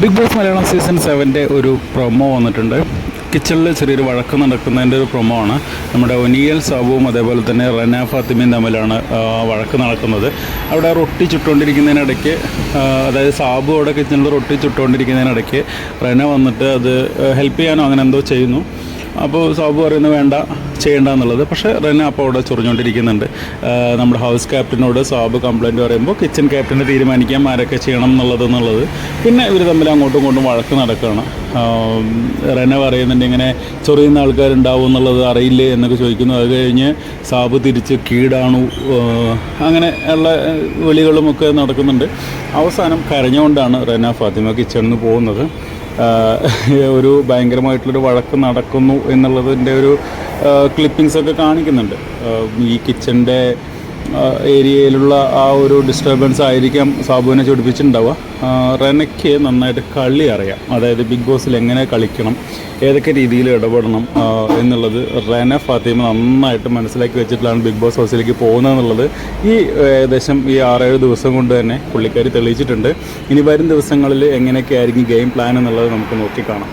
Big Boss Malayalam season സെവന്റെ ഒരു promo വന്നിട്ടുണ്ട്. കിച്ചണിൽ ചെറിയൊരു വഴക്ക് നടക്കുന്നതിന്റെ ഒരു പ്രൊമോ ആണ്. നമ്മുടെ ഒനിയൽ സാബുവും അതേപോലെ തന്നെ റന ഫാത്തിമയും തമ്മിലാണ് വഴക്ക് നടക്കുന്നത്. അവിടെ റൊട്ടി ചുട്ടുകൊണ്ടിരിക്കുന്നതിനിടയ്ക്ക് അതായത് സാബു അവിടെ കിച്ചണിൽ റൊട്ടി ചുട്ടുകൊണ്ടിരിക്കുന്നതിനിടയ്ക്ക് റന വന്നിട്ട് അത് ഹെൽപ്പ് ചെയ്യാനോ അങ്ങനെ എന്തോ ചെയ്യുന്നു. അപ്പോൾ സാബു പറയുന്നത് വേണ്ട ചെയ്യേണ്ട എന്നുള്ളത് പക്ഷേ റെന അപ്പോൾ അവിടെ ചൊറിഞ്ഞുകൊണ്ടിരിക്കുന്നുണ്ട്. നമ്മുടെ ഹൗസ് ക്യാപ്റ്റനോട് സാബ് കംപ്ലയിന്റ് പറയുമ്പോൾ കിച്ചൺ ക്യാപ്റ്റനെ തീരുമാനിക്കാം ആരൊക്കെ ചെയ്യണം എന്നുള്ളത് എന്നുള്ളത്. പിന്നെ ഇവർ തമ്മിൽ അങ്ങോട്ടും ഇങ്ങോട്ടും വഴക്ക് നടക്കുകയാണ്. റെന പറയുന്നുണ്ട് ഇങ്ങനെ ചൊറിയുന്ന ആൾക്കാരുണ്ടാവും എന്നുള്ളത് അറിയില്ലേ? എന്നൊക്കെ ചോദിക്കുന്നു. അത് കഴിഞ്ഞ് സാബ് തിരിച്ച് കീടാണു അങ്ങനെ ഉള്ള വിളികളുമൊക്കെ നടക്കുന്നുണ്ട്. അവസാനം കരഞ്ഞുകൊണ്ടാണ് റെന ഫാത്തിമ കിച്ചണിൽ നിന്ന് പോകുന്നത്. ഒരു ഭയങ്കരമായിട്ടുള്ളൊരു വഴക്ക് നടക്കുന്നു എന്നുള്ളതിന്റെ ഒരു ക്ലിപ്പിങ്സൊക്കെ കാണിക്കുന്നുണ്ട്. ഈ കിച്ചന്റെ ഏരിയയിലുള്ള ആ ഒരു ഡിസ്റ്റർബൻസ് ആയിരിക്കാം സാബുവിനെ ചൊടിപ്പിച്ചിട്ടുണ്ടാവുക. റെനയ്ക്ക് നന്നായിട്ട് കളി അറിയാം. അതായത് ബിഗ് ബോസിൽ എങ്ങനെ കളിക്കണം ഏതൊക്കെ രീതിയിൽ ഇടപെടണം എന്നുള്ളത് റെന ഫാത്തിമ നന്നായിട്ട് മനസ്സിലാക്കി വെച്ചിട്ടാണ് ബിഗ് ബോസ് ഹൗസിലേക്ക് പോകുന്നത് എന്നുള്ളത് ഈ ഏകദേശം ഈ ആറേഴ് ദിവസം കൊണ്ട് തന്നെ പുള്ളിക്കാരി തെളിയിച്ചിട്ടുണ്ട്. ഇനി വരും ദിവസങ്ങളിൽ എങ്ങനെയൊക്കെ ആയിരിക്കും ഗെയിം പ്ലാൻ എന്നുള്ളത് നമുക്ക് നോക്കി കാണാം.